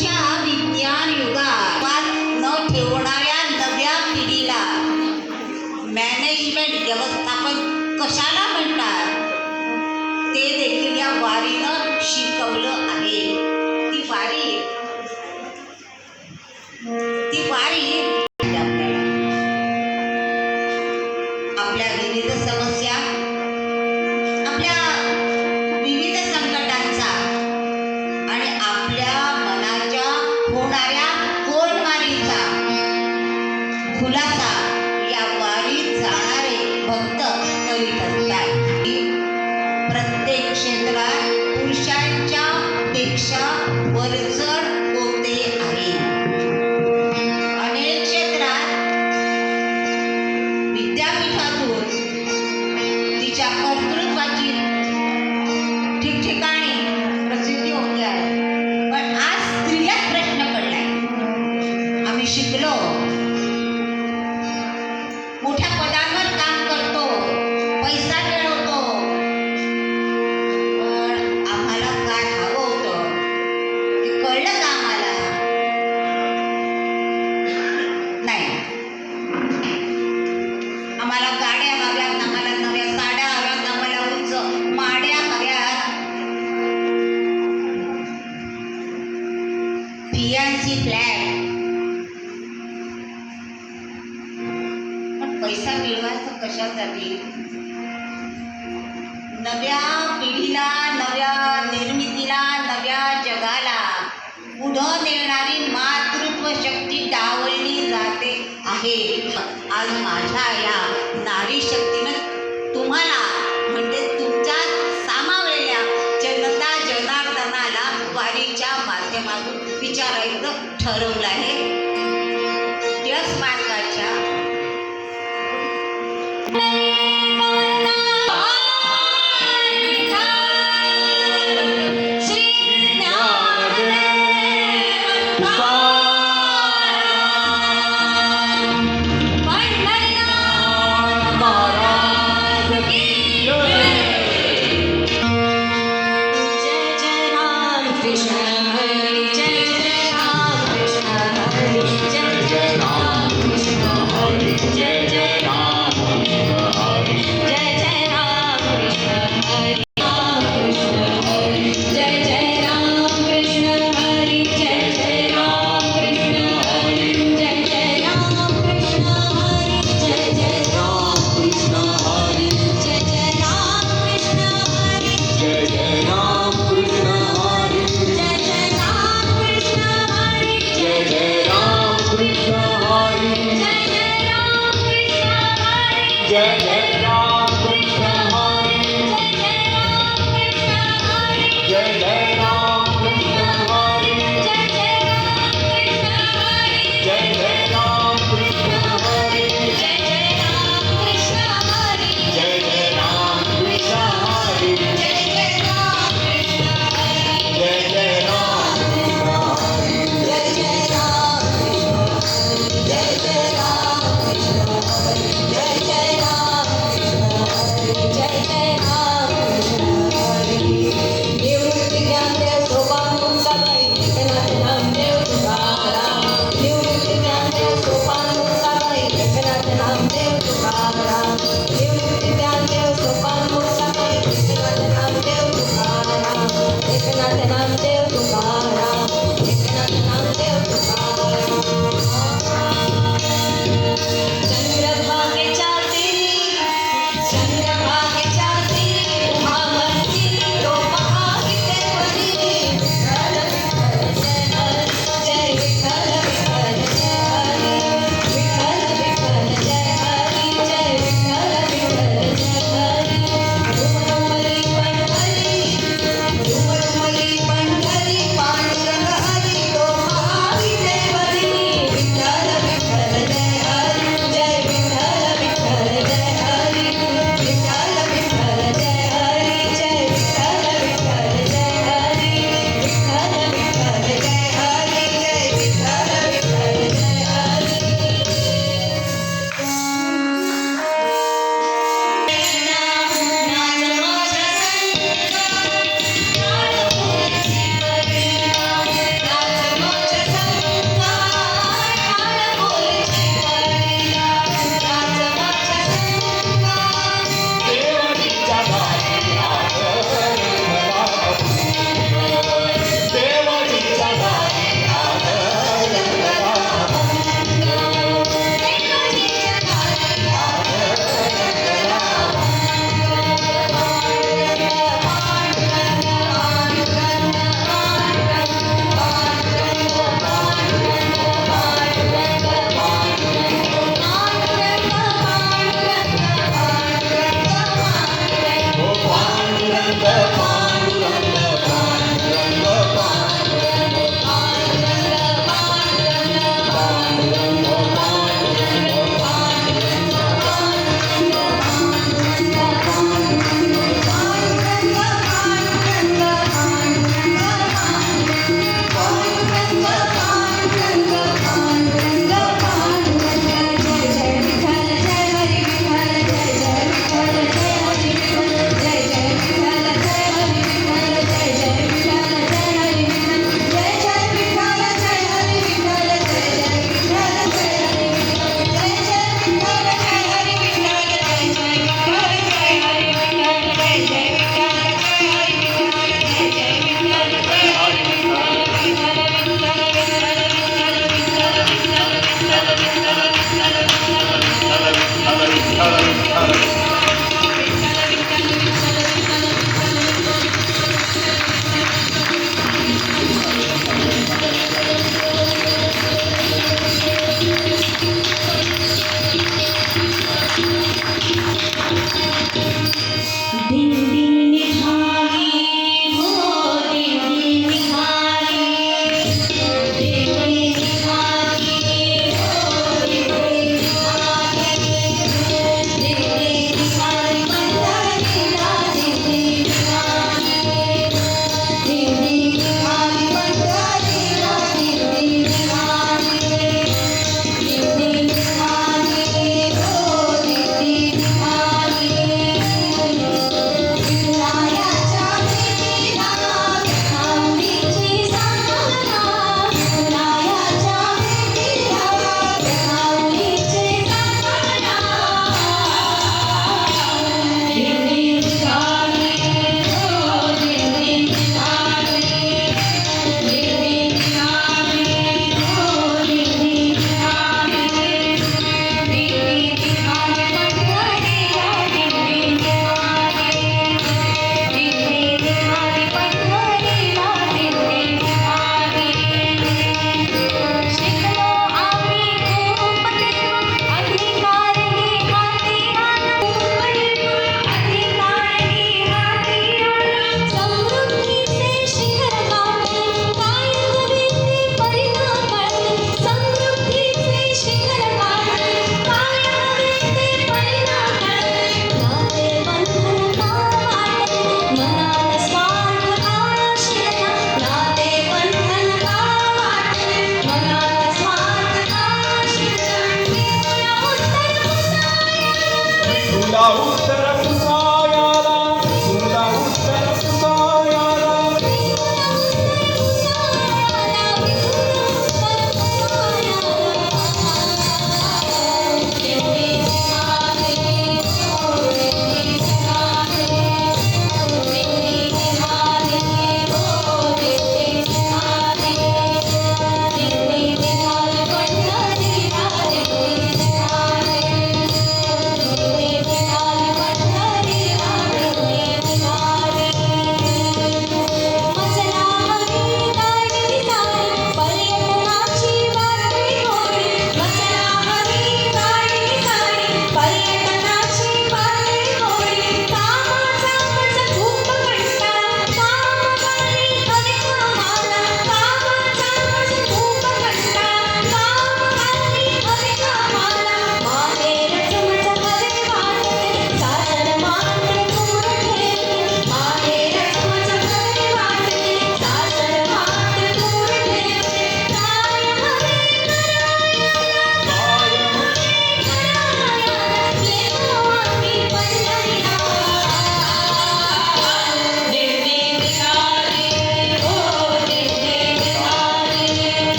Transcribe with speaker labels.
Speaker 1: आजच्या विज्ञान युगात वाद न ठेवणाऱ्या नव्या पिढीला मॅनेजमेंट व्यवस्थापन कशाला 听听看。माझ्या या नारी शक्तीनं तुम्हाला म्हणजे तुमच्या सामावलेल्या जनता जनार्दनाला वारीच्या माध्यमातून विचारायचं ठरवलं आहे.
Speaker 2: त्या स्मारकाच्या